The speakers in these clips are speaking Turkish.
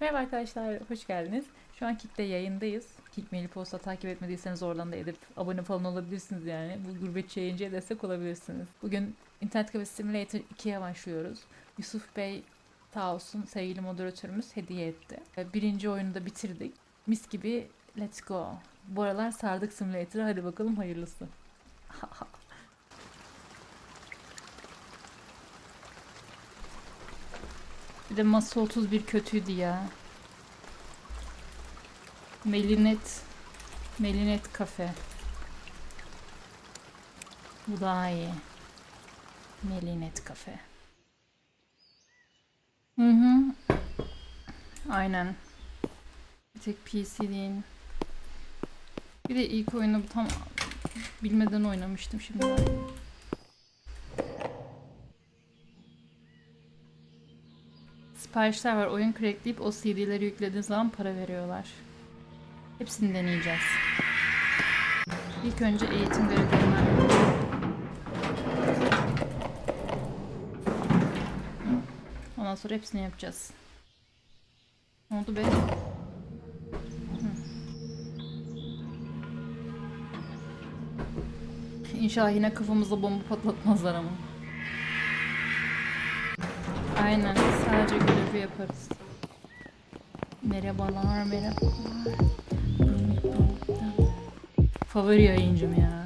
Merhaba arkadaşlar, hoş geldiniz. Şu an Kick'te yayındayız. Kick Mail Posta takip etmediyseniz oradan da edip abone falan olabilirsiniz yani. Bu gurbetçi yayıncıya destek olabilirsiniz. Bugün Internet Cafe Simulator 2'ye başlıyoruz. Yusuf Bey sağ olsun sevgili moderatörümüz hediye etti. Birinci oyunu da bitirdik. Mis gibi let's go. Bu aralar sardık simulator'a hadi bakalım hayırlısı. de masa 31 kötüydü ya. Melinet Melinet kafe. Bu daha iyi. Melinet kafe. Hı hı. Aynen. Bir tek PC değil. Bir de ilk oyunu tam bilmeden oynamıştım şimdi. Siparişler var. Oyun crackleyip o CD'leri yüklediğin zaman para veriyorlar. Hepsini deneyeceğiz. İlk önce eğitim görevlerinden Ondan sonra hepsini yapacağız. Ne oldu be? İnşallah yine kafamıza bomba patlatmazlar ama. Aynen. Sadece görevi yaparız. Merhabalar, merhabalar. Favori yayıncım ya.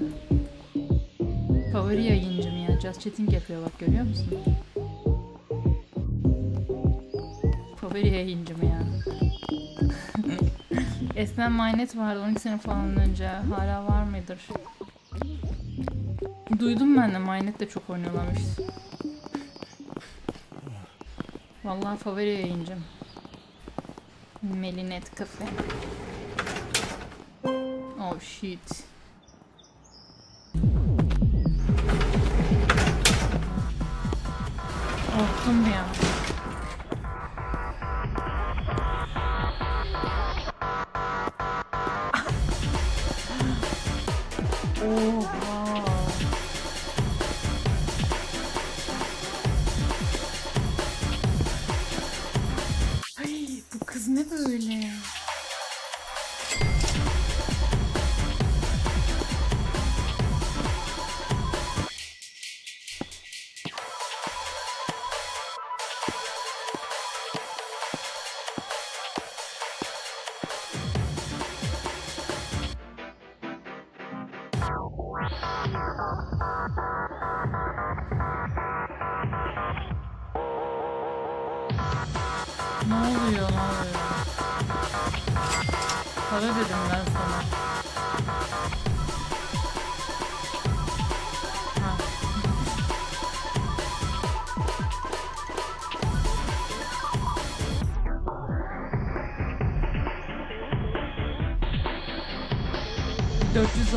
Favori yayıncım ya. Just chatting yapıyor bak görüyor musun? Favori yayıncım ya. Eskiden Mynet vardı 12 sene falan önce. Hala var mıdır? Duydum ben de Mynet de çok oynuyorlarmış. Vallahi favori yayıncım. Melinet Cafe. Oh shit. Korktum ya. Kız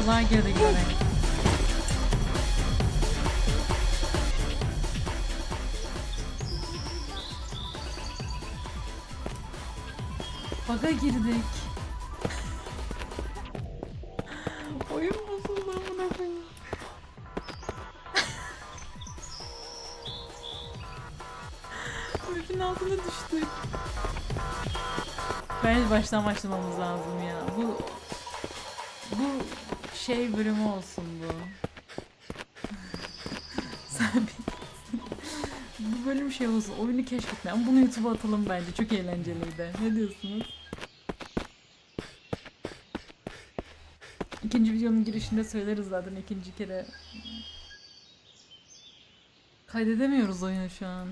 ...400 dolar girdi gene. Baga girdik. Oyun bozuldu amına koyayım. Map'in altına düştük. Bence baştan başlamamız lazım ya. Bu bu şey bölümü olsun bu. Sen bu bölüm şey olsun. Oyunu keşfetme. Ama bunu YouTube'a atalım bence. Çok eğlenceliydi. Ne diyorsunuz? İkinci videonun girişinde söyleriz zaten ikinci kere. Kaydedemiyoruz oyunu şu an.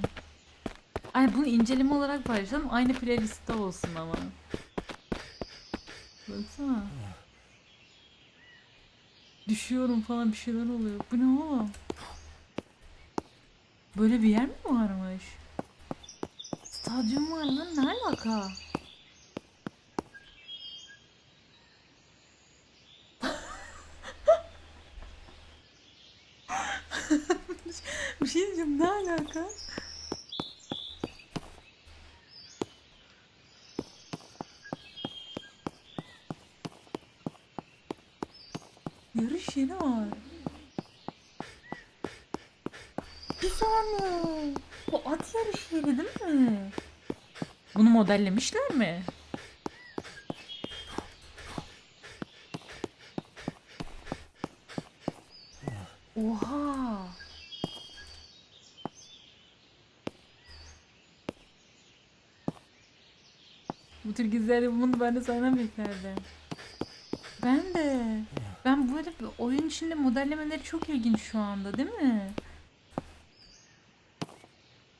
Ay bunu inceleme olarak paylaşalım. Aynı playlistte olsun ama. Baksana. Düşüyorum falan bir şeyler oluyor. Bu ne oğlum? Böyle bir yer mi varmış? Stadyum var lan ne alaka? bir şey diyeceğim ne alaka? Yeri var. Bir saniye. Bu at yarışı yeri değil mi? Bunu modellemişler mi? Oha! Bu tür gizlerle bunu ben de senden beklerdim. Ben de. Böyle oyun içinde modellemeleri çok ilginç şu anda değil mi?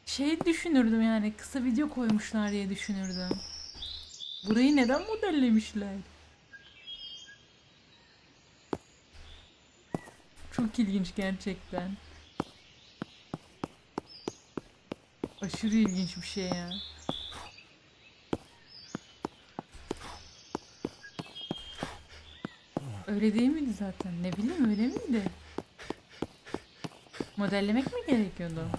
Şey düşünürdüm yani kısa video koymuşlar diye düşünürdüm. Burayı neden modellemişler? Çok ilginç gerçekten. Aşırı ilginç bir şey ya. Öyle değil miydi zaten? Ne bileyim öyle miydi? Modellemek mi gerekiyordu?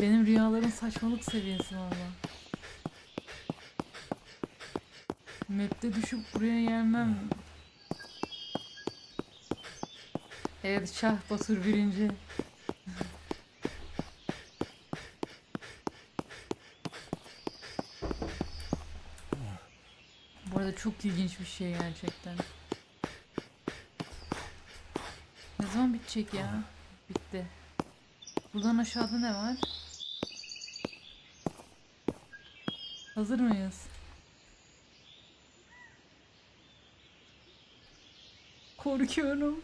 Benim rüyaların saçmalık seviyesi valla. Map'te düşüp buraya gelmem. Evet Şah Batur birinci. Bu arada çok ilginç bir şey gerçekten. Ne zaman bitecek ya? Bitti. Buradan aşağıda ne var? Hazır mıyız? Korkuyorum.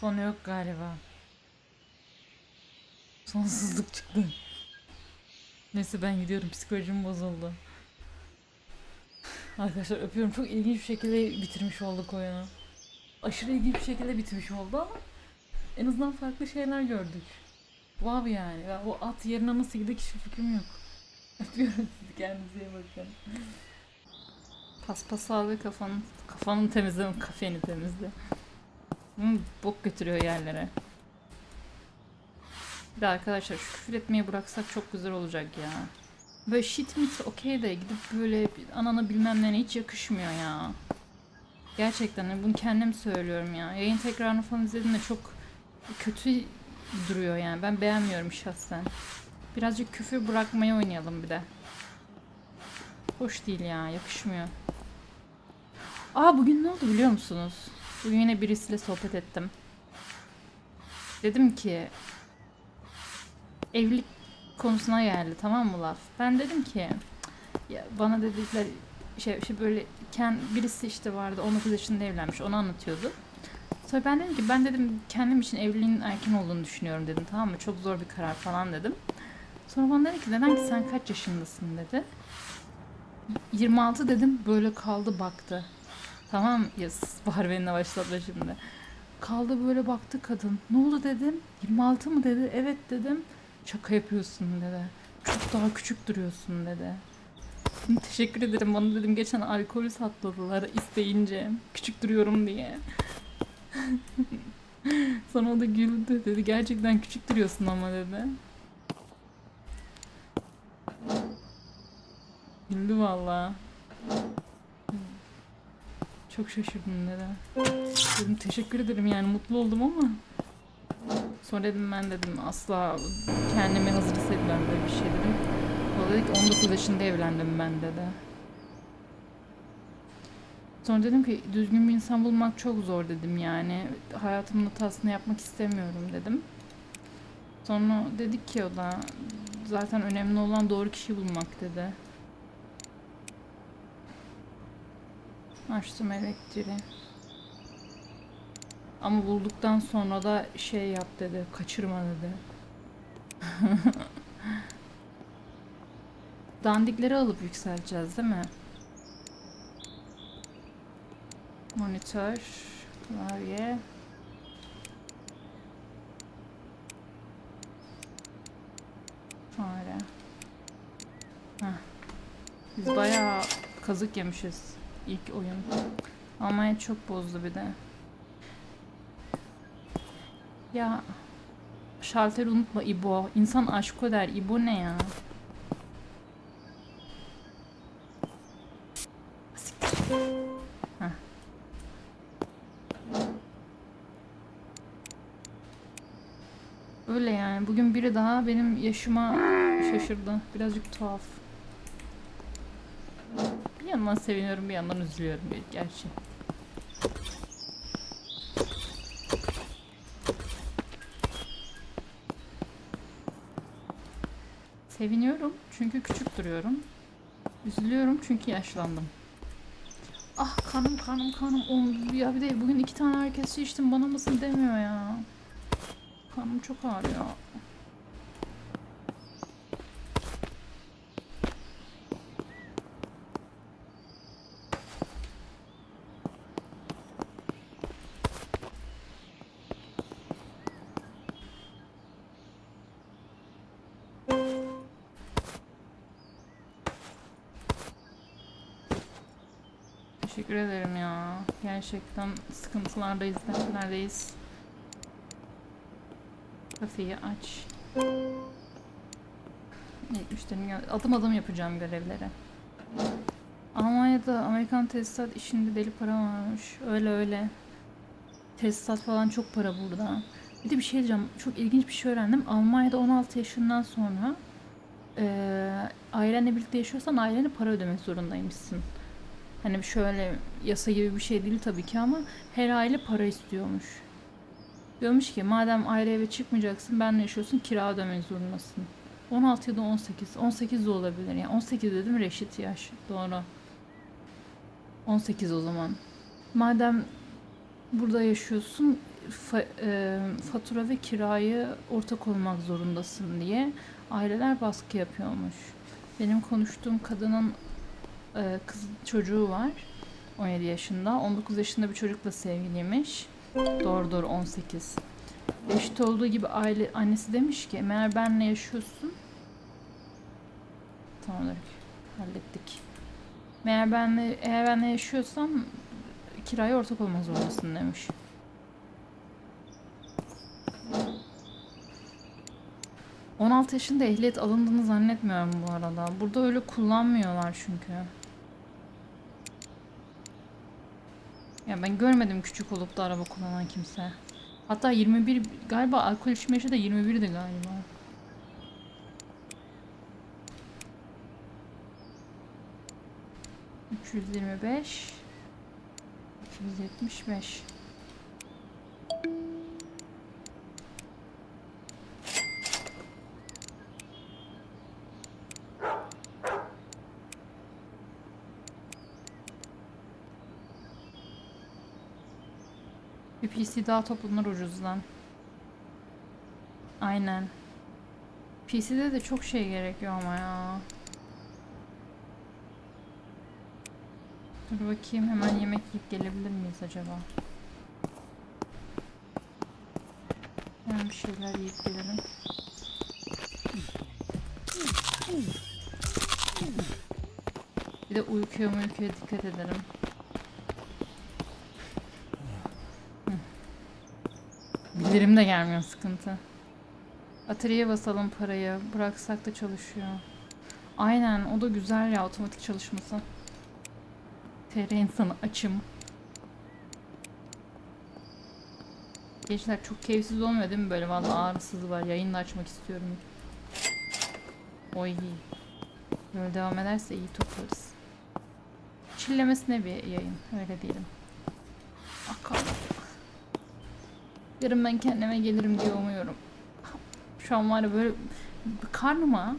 Son yok galiba. Sonsuzluk çıktı. Neyse ben gidiyorum psikolojim bozuldu. Arkadaşlar öpüyorum. Çok ilginç bir şekilde bitirmiş olduk oyunu. Aşırı ilginç bir şekilde bitmiş oldu ama en azından farklı şeyler gördük. Wow yani. Ya o at yerine nasıl gidecek hiçbir fikrim yok. Öpüyorum sizi. Kendinize iyi bakın. Paspas al ve kafanı, kafanı temizle, kafeni temizle. Hı, bok götürüyor yerlere. Bir de arkadaşlar şu küfür etmeyi bıraksak çok güzel olacak ya. Böyle shit mit okey de gidip böyle anana bilmem ne hiç yakışmıyor ya. Gerçekten bunu kendim söylüyorum ya. Yayın tekrarını falan izlediğimde çok kötü duruyor yani. Ben beğenmiyorum şahsen. Birazcık küfür bırakmayı oynayalım bir de. Hoş değil ya, yakışmıyor. Aa bugün ne oldu biliyor musunuz? Bugün yine birisiyle sohbet ettim. Dedim ki evlilik konusuna geldi tamam mı laf? Ben dedim ki ya bana dedikler şey, şey böyle ken, birisi işte vardı 19 yaşında evlenmiş onu anlatıyordu. Sonra ben dedim ki ben dedim kendim için evliliğin erken olduğunu düşünüyorum dedim tamam mı? Çok zor bir karar falan dedim. Sonra bana dedi ki neden ki sen kaç yaşındasın dedi. 26 dedim böyle kaldı baktı. Tamam ya benimle başlatma şimdi. Kaldı böyle baktı kadın. Ne oldu dedim. 26 mı dedi. Evet dedim. Şaka yapıyorsun dedi. Çok daha küçük duruyorsun dedi. Teşekkür ederim. Bana dedim geçen alkolü sakladılar isteyince. Küçük duruyorum diye. Sonra o da güldü dedi. Gerçekten küçük duruyorsun ama dedi. Güldü valla. Çok şaşırdım neden. Dedim teşekkür ederim yani mutlu oldum ama. Sonra dedim ben dedim asla kendimi hazır hissetmem böyle bir şey dedim. O dedi ki 19 yaşında evlendim ben dedi. Sonra dedim ki düzgün bir insan bulmak çok zor dedim yani. Hayatımın hatasını yapmak istemiyorum dedim. Sonra dedik ki o da zaten önemli olan doğru kişiyi bulmak dedi. Açtım elektriği. Ama bulduktan sonra da şey yap dedi. Kaçırma dedi. Dandikleri alıp yükselteceğiz değil mi? Monitör, klavye. Fare. Heh. Biz bayağı kazık yemişiz ilk oyun. Almanya çok bozdu bir de. Ya şalteri unutma İbo. İnsan aşko der. İbo ne ya? Öyle yani. Bugün biri daha benim yaşıma şaşırdı. Birazcık tuhaf. Yandan seviniyorum, bir yandan üzülüyorum gerçi. Seviniyorum çünkü küçük duruyorum. Üzülüyorum çünkü yaşlandım. Ah kanım kanım kanım. Ya bir de bugün iki tane herkes içtim bana mısın demiyor ya. Kanım çok ağrıyor. Teşekkür ederim ya. Gerçekten sıkıntılardayız, dertlerdeyiz. Kafeyi aç. Evet, müşterinin gel- adım adım yapacağım görevleri. Almanya'da Amerikan tesisat işinde deli para varmış. Öyle öyle. Tesisat falan çok para burada. Bir de bir şey diyeceğim. Çok ilginç bir şey öğrendim. Almanya'da 16 yaşından sonra eee ailenle birlikte yaşıyorsan ailene para ödemek zorundaymışsın. Hani şöyle yasa gibi bir şey değil tabii ki ama her aile para istiyormuş. Diyormuş ki madem ayrı eve çıkmayacaksın benle yaşıyorsun kira ödemek zorundasın. 16 ya da 18. 18 de olabilir. Yani 18 dedim reşit yaş. Doğru. 18 o zaman. Madem burada yaşıyorsun fa- e, fatura ve kirayı ortak olmak zorundasın diye aileler baskı yapıyormuş. Benim konuştuğum kadının e, kız çocuğu var. 17 yaşında. 19 yaşında bir çocukla sevgiliymiş. Doğru doğru 18. Eşit olduğu gibi aile annesi demiş ki meğer benle yaşıyorsun. Tamamdır. Hallettik. Meğer benle eğer benle yaşıyorsam kiraya ortak olmak zorundasın demiş. ...16 yaşında ehliyet alındığını zannetmiyorum bu arada. Burada öyle kullanmıyorlar çünkü. Ya ben görmedim küçük olup da araba kullanan kimse. Hatta 21 galiba alkol içme yaşı da 21'di galiba. Üç yüz yirmi beş. İki yüz yetmiş beş. PC daha toplanır ucuzdan. Aynen. PC'de de çok şey gerekiyor ama ya. Dur bakayım hemen yemek yiyip gelebilir miyiz acaba? Hemen bir şeyler yiyip gelelim. Bir de uykuya uykuya dikkat edelim. Bildirim de gelmiyor sıkıntı. Bataryaya basalım parayı. Bıraksak da çalışıyor. Aynen o da güzel ya otomatik çalışması. TR insanı açım. Gençler çok keyifsiz olmuyor değil mi böyle valla ağrısız var. Yayını da açmak istiyorum. Oy. Böyle devam ederse iyi toplarız. Çillemesine bir yayın öyle diyelim. Ah Yarın ben kendime gelirim diye umuyorum. Şu an var ya böyle karnıma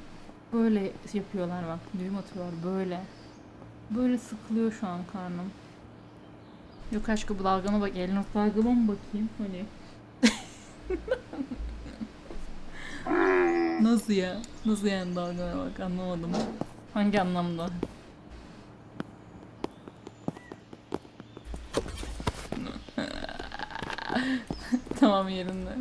böyle yapıyorlar bak. Düğüm atıyorlar böyle. Böyle sıkılıyor şu an karnım. Yok aşkım bu dalgama bak. Elin dalgama mı bakayım? Hani. Nasıl ya? Nasıl yani dalgama bak anlamadım. Hangi anlamda? Tamam yerinde.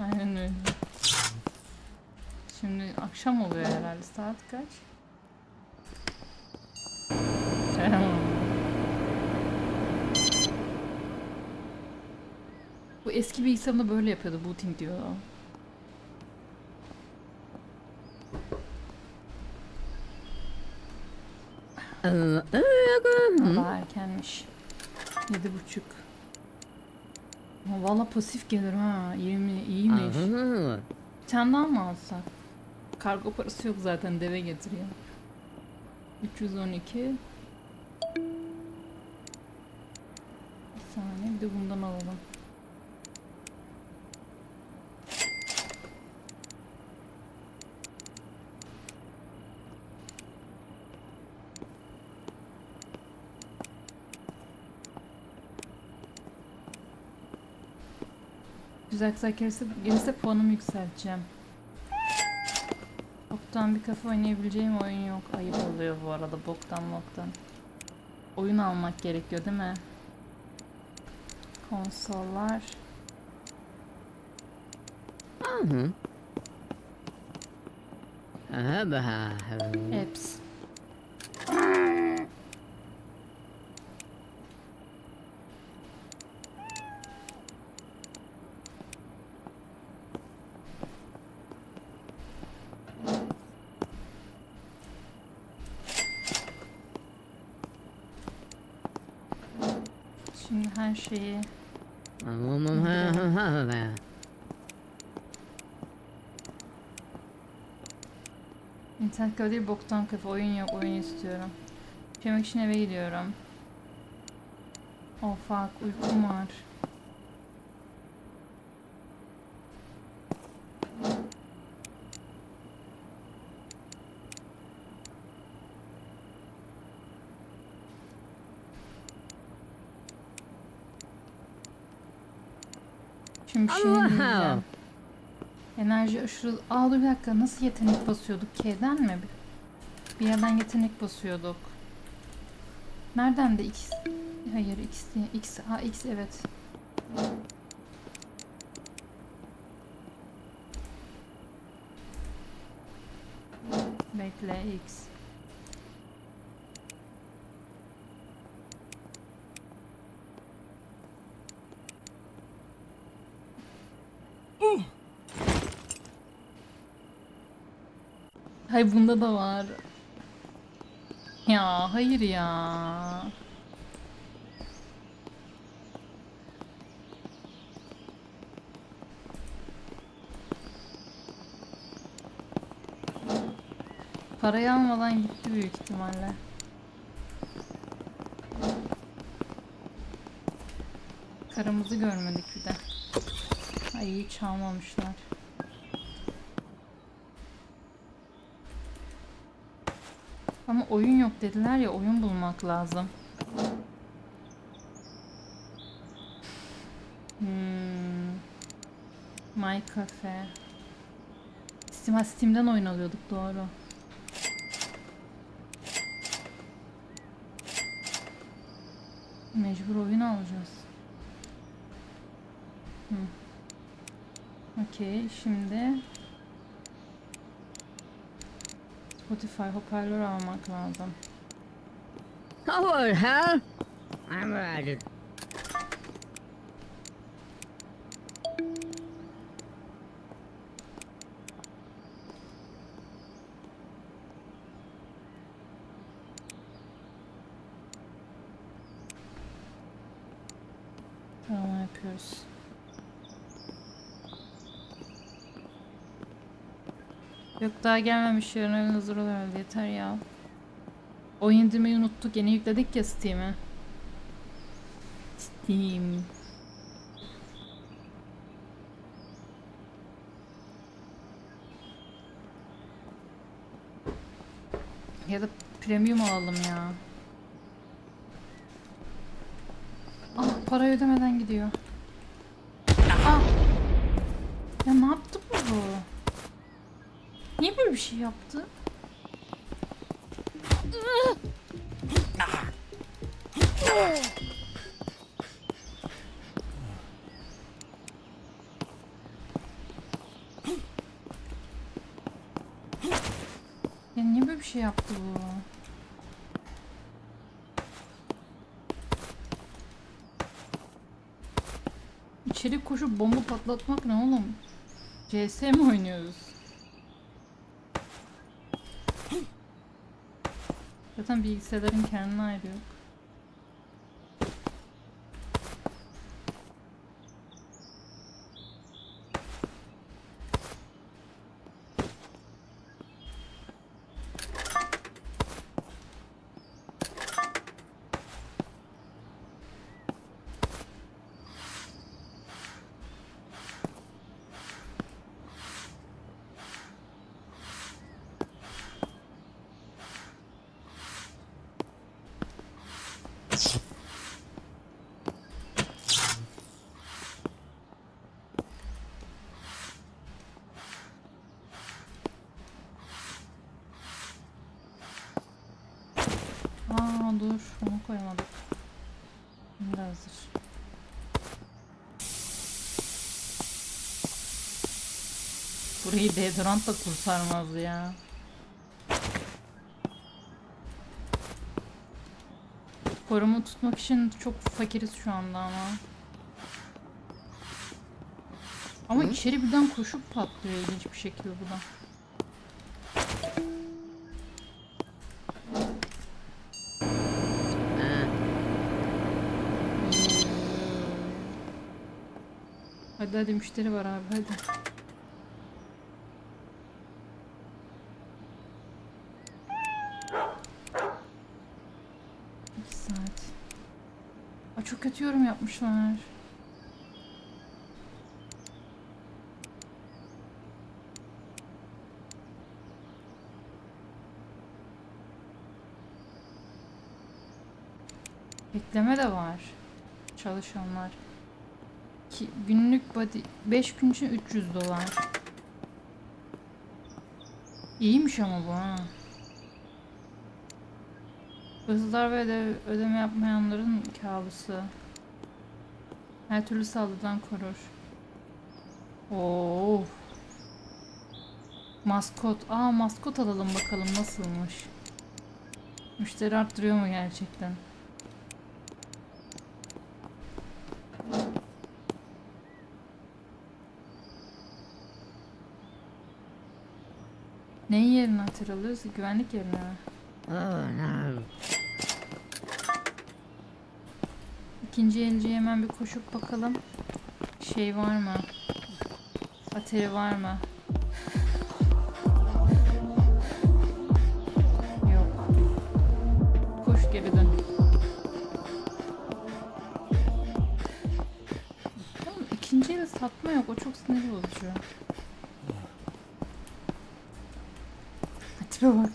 Aynen öyle. Şimdi akşam oluyor herhalde. Saat kaç? Bu eski bilgisayarımda böyle yapıyordu. Booting diyor. Hava erkenmiş. Yedi buçuk. Valla pasif gelir ha. 20 iyiymiş. Bir tane daha mı alsak? Kargo parası yok zaten deve getiriyor. 312 Bir saniye bir de bundan alalım. Güzel güzel gelirse, gelirse puanımı yükselteceğim. Boktan bir kafa oynayabileceğim oyun yok. Ayıp oluyor bu arada boktan boktan. Oyun almak gerekiyor değil mi? Konsollar. Apps. Şimdi her şeyi internet kafe değil boktan kafe oyun yok oyun istiyorum. Yemek için eve gidiyorum. Oh fuck uykum var. Bir şey diyeceğim. Enerji aşırı... Aa dur bir dakika nasıl yetenek basıyorduk? K'den mi? Bir yerden yetenek basıyorduk. Nereden de X... Hayır X. X... Ha X evet. Bekle X. Hay bunda da var. Ya hayır ya. Parayı almadan gitti büyük ihtimalle. Karımızı görmedik bir de. Ay çalmamışlar. Oyun yok dediler ya oyun bulmak lazım. Hmm. My Cafe. Steam, Steam'den oyun alıyorduk doğru. Mecbur oyun alacağız. Hı. Okey şimdi Spotify hoparlör almak lazım. Hello, hell. I'm ready. Tamam yapıyoruz. Yok daha gelmemiş yarın oyun hazır oluyor yeter ya. Oyun indirmeyi unuttuk yeni yükledik ya Steam'e. Steam. Ya da premium alalım ya. Ah para ödemeden gidiyor. Ah. Ya ne yaptı bu? Niye böyle bir şey yaptı? Ya niye böyle bir şey yaptı bu? İçeri koşup bomba patlatmak ne oğlum? CS mi oynuyoruz? Zaten bilgisayarların kendine ayrı yok. Aa dur onu koymadık. Şimdi hazır. Burayı deodorant da kurtarmaz ya. Koruma tutmak için çok fakiriz şu anda ama. Ama içeri birden koşup patlıyor ilginç bir şekilde bu da. Hadi hadi müşteri var abi hadi. İki saat. Aa, çok kötü yorum yapmışlar. Bekleme de var. Çalışanlar. Ki günlük body 5 gün için 300 dolar. İyiymiş ama bu ha. Hırsızlar ve öde- ödeme yapmayanların kabusu. Her türlü saldırıdan korur. Oo. Maskot. Aa maskot alalım bakalım nasılmış. Müşteri arttırıyor mu gerçekten? Neyin yerine hatırlıyoruz? Güvenlik yerine mi? İkinci elciye hemen bir koşup bakalım. Şey var mı? Ateri var mı? Yok. Koş geri dön. Oğlum ikinci eli satma yok. O çok sinir bozucu. Tipe bak.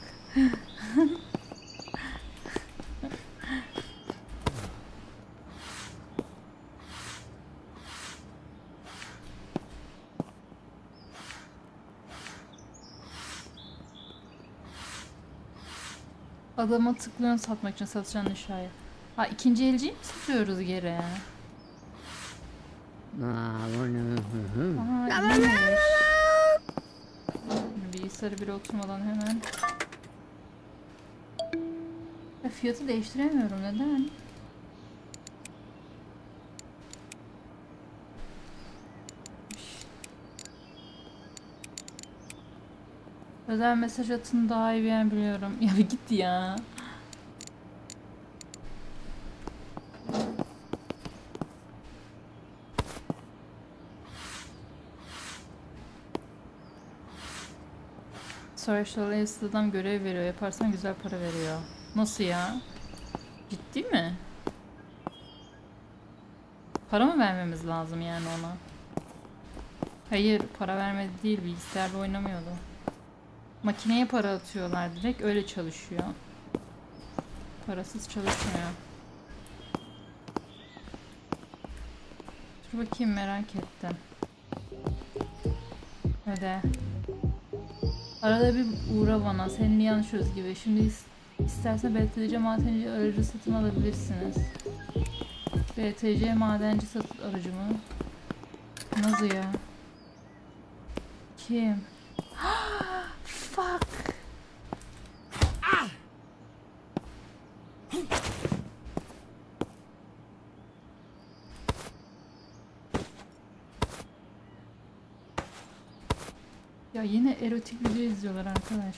Adama tıklıyorsun satmak için satacağın eşyayı. Ha ikinci elciyi mi satıyoruz geri? Oh no. Mhm. Aha iyiymiş. Bilgisayarı bile oturmadan hemen. Ya fiyatı değiştiremiyorum neden? Özel mesaj atın daha iyi yer biliyorum. Ya bir git ya. Social Ace adam görev veriyor. Yaparsan güzel para veriyor. Nasıl ya? Ciddi mi? Para mı vermemiz lazım yani ona? Hayır, para vermedi değil. Bilgisayarda oynamıyordu. Makineye para atıyorlar direkt. Öyle çalışıyor. Parasız çalışmıyor. Dur bakayım merak ettim. Öde. Arada bir uğra bana. Seninle yanlışıyoruz gibi. Şimdi is- istersen BTC madenci aracı satın alabilirsiniz. BTC madenci satın aracı mı? Nasıl ya? Kim? Fuck. Ya yine erotik video izliyorlar arkadaş.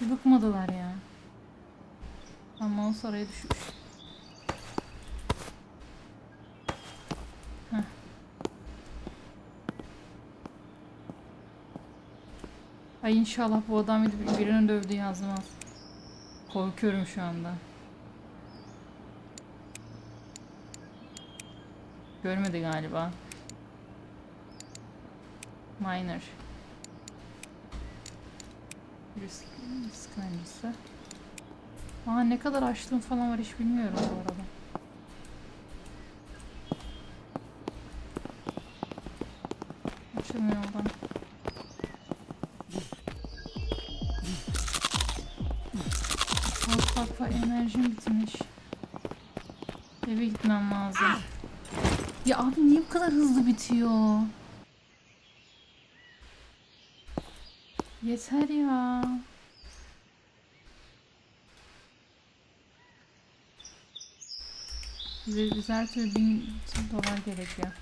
Bir bıkmadılar ya. Ama mouse araya düşmüş. Heh. Ay inşallah bu adam gidip birinin dövdüğü yazmaz. Korkuyorum şu anda. Görmedi galiba. Minor. Risk, öncesi. Aa ne kadar açlığım falan var hiç bilmiyorum bu arada. Açılmıyor oradan. Bak bak bak enerjim bitmiş. Eve gitmem lazım. Ya abi niye bu kadar hızlı bitiyor? Yeter ya. Bize, her türlü bin dolar gerekiyor.